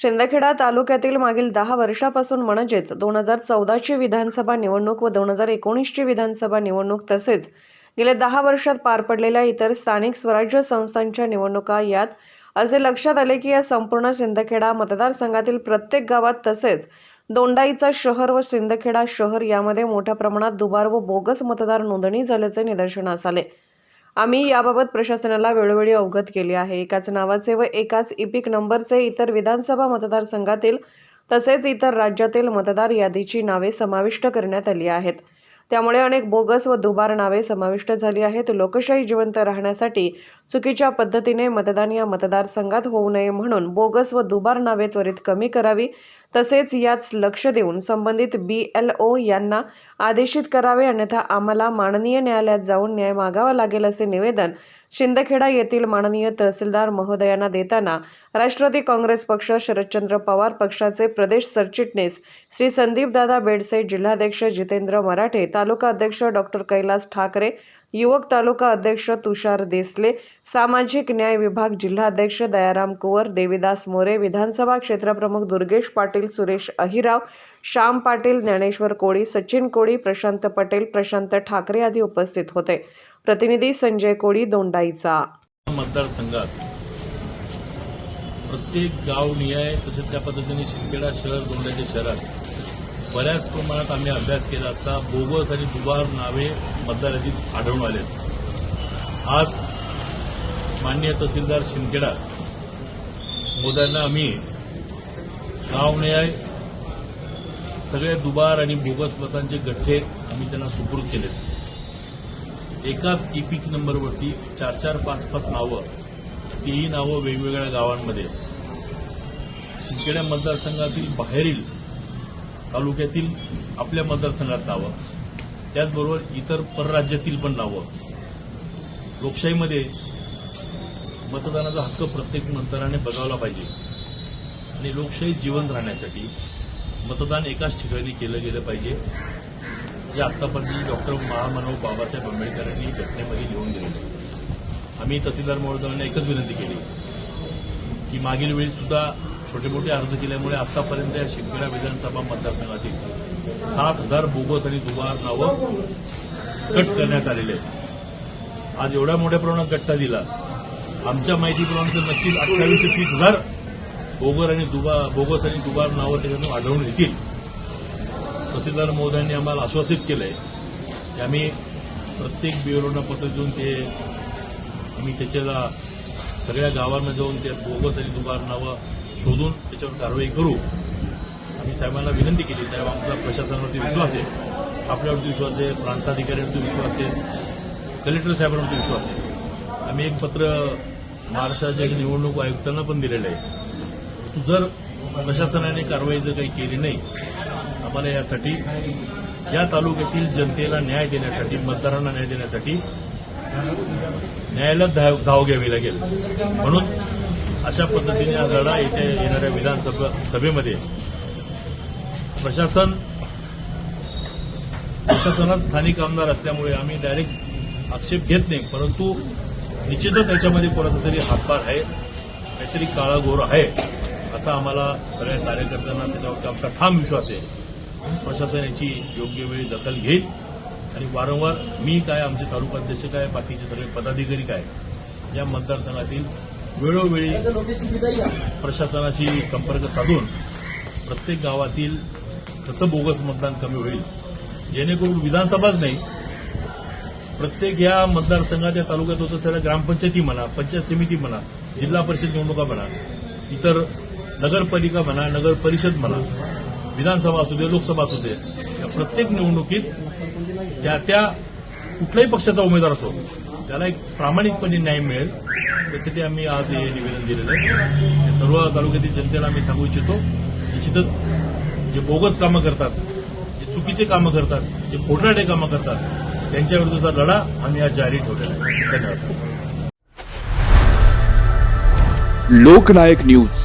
शिंदखेडा तालुक्यातील मागील दहा वर्षापासून म्हणजेच दोन हजार चौदाची विधानसभा निवडणूक व दोन हजार एकोणीसची विधानसभा निवडणूक तसेच गेल्या दहा वर्षात पार पडलेल्या इतर स्थानिक स्वराज्य संस्थांच्या निवडणुका यात असे लक्षात आले की या संपूर्ण सिंदखेडा मतदारसंघातील प्रत्येक गावात तसेच दोंडाईचा शहर व सिंदखेडा शहर यामध्ये मोठ्या प्रमाणात दुबार व बोगस मतदार नोंदणी झाल्याचे निदर्शनास आले. आम्ही याबाबत प्रशासनाला वेळोवेळी अवगत केले आहे. एकाच नावाचे व एकाच इपिक नंबरचे इतर विधानसभा मतदारसंघातील तसेच इतर राज्यातील मतदार यादीची नावे समाविष्ट करण्यात आली आहेत. त्यामुळे अनेक बोगस व दुबार नावे समाविष्ट झाली आहेत. लोकशाही जिवंत राहण्यासाठी चुकीच्या पद्धतीने मतदान या मतदारसंघात होऊ नये म्हणून बोगस व दुबार नावे त्वरित कमी करावी तसेच याच लक्ष देऊन संबंधित बी एल ओ यांना आदेशित करावे अन्यथा आम्हाला माननीय न्यायालयात जाऊन न्याय मागावा लागेल असे निवेदन शिंदखेडा येथील माननीय तहसीलदार महोदयांना देताना राष्ट्रवादी काँग्रेस पक्ष शरदचंद्र पवार पक्षाचे प्रदेश सरचिटणीस श्री संदीपदादा बेडसे जिल्हाध्यक्ष जितेंद्र मराठे तालुका अध्यक्ष डॉक्टर कैलास ठाकरे युवक तालुका अध्यक्ष तुषार देसले सामाजिक न्याय विभाग जिल्हाध्यक्ष दयाराम कुवर देविदास मोरे विधानसभा क्षेत्रप्रमुख दुर्गेश पाटील सुरेश अहिराव श्याम पाटील ज्ञानेश्वर कोळी सचिन कोळी प्रशांत पटेल प्रशांत ठाकरे आदी उपस्थित होते. प्रतिनिधी संजय कोळी दोंडाईचा. मतदारसंघात प्रत्येक गाव निहाय तसेच त्या पद्धतीने शिंदखेडा शहर दोंडाच्या शहरात बऱ्याच प्रमाणात आम्ही अभ्यास केला असता बोगस आणि दुबार नावे मतदार यादीत आढळून आले. आज मान्य तहसीलदार शिंदखेडा मोद्यांना आम्ही गाव न्याय सगळे दुबार आणि बोगस मतांचे गठ्ठे आम्ही त्यांना सुपूर्द केलेत. एकाच इपिक नंबरवरती चार चार पाच पाच नावं तीही नावं वेगवेगळ्या गावांमध्ये. शिंदखेडा मतदारसंघातील बाहेरील तालुक्यातील आपल्या मतदारसंघात नावं त्याचबरोबर इतर परराज्यातील पण नावं लोकशाहीमध्ये मतदानाचा हक्क प्रत्येक मतदाराने बजावला पाहिजे. आणि लोकशाही जिवंत राहण्यासाठी मतदान एकाच ठिकाणी केलं गेलं पाहिजे जे आतापर्यंत डॉक्टर महामानव बाबासाहेब आंबेडकरांनी घटनेमध्ये लिहून दिले आम्ही तहसीलदार महोदयांना एकच विनंती केली की मागील वेळी सुद्धा छोटे मोठे अर्ज केल्यामुळे आतापर्यंत या शिंदखेडा विधानसभा मतदारसंघातील सात हजार बोगस आणि दुबार नावं कट करण्यात आलेले आहेत. आज एवढ्या मोठ्या प्रमाणात गट्टा दिला. आमच्या माहितीप्रमाणे तर नक्कीच अठ्ठावीस ते तीस हजार बोगर आणि दुबा बोगस आणि दुबार नावं त्याच्यातून आढळून येतील. तहसीलदार महोदयांनी आम्हाला आश्वासित केलंय की आम्ही प्रत्येक बिओलोना पत्र देऊन ते आम्ही त्याच्याला सगळ्या गावांना जाऊन ते बोगस आणि दुबार नावं शोधून त्याच्यावर कारवाई करू. आम्ही साहेबांना विनंती केली साहेब आमचा प्रशासनावरती विश्वास आहे. आपल्यावरती विश्वास आहे प्रांताधिकाऱ्यांवरती विश्वास आहे कलेक्टर साहेबांवरती विश्वास आहे. आम्ही एक पत्र महाराष्ट्राच्या निवडणूक आयुक्तांना पण दिलेलं आहे. जर प्रशासनाने कारवाई जर काही केली नाही आम्हाला यासाठी या तालुक्यातील जनतेला न्याय देण्यासाठी मतदारांना न्याय देण्यासाठी न्यायालयात धाव धाव घ्यावी लागेल. म्हणून अशा पद्धतीने हा लढा येत्या येणाऱ्या विधानसभा सभेमध्ये प्रशासन प्रशासनात स्थानिक आमदार असल्यामुळे आम्ही डायरेक्ट आक्षेप घेत नाही परंतु निश्चितच त्याच्यामध्ये कोणाचा तरी हातभार आहे काहीतरी काळाघोर आहे असा आम्हाला सगळ्या कार्यकर्त्यांना त्याच्यावरती आमचा ठाम विश्वास आहे. प्रशासन याची योग्य वेळी दखल घेईल आणि वारंवार मी काय आमचे तालुका अध्यक्ष काय बाकीचे सगळे पदाधिकारी काय या मतदारसंघातील वेळोवेळी प्रशासनाशी संपर्क साधून प्रत्येक गावातील कसं बोगस मतदान कमी होईल जेणेकरून विधानसभाच नाही प्रत्येक या मतदारसंघात या तालुक्यात होत असलेल्या ग्रामपंचायती म्हणा पंचायत समिती म्हणा जिल्हा परिषद निवडणुका म्हणा इतर नगरपालिका म्हणा नगर परिषद म्हणा विधानसभा असू दे लोकसभा असू दे या प्रत्येक निवडणुकीत त्या त्या कुठल्याही पक्षाचा उमेदवार असो त्याला एक प्रामाणिकपणे न्याय मिळेल. त्यासाठी आम्ही आज हे निवेदन दिलेलं आहे. सर्व तालुक्यातील जनतेला आम्ही सांगू इच्छितो. निश्चितच जे बोगस कामं करतात जे चुकीचे कामं करतात जे खोटारडे कामं करतात त्यांच्याविरुद्धचा लढा आम्ही आज जारी ठेवलेला आहे. धन्यवाद. लोकनायक न्यूज.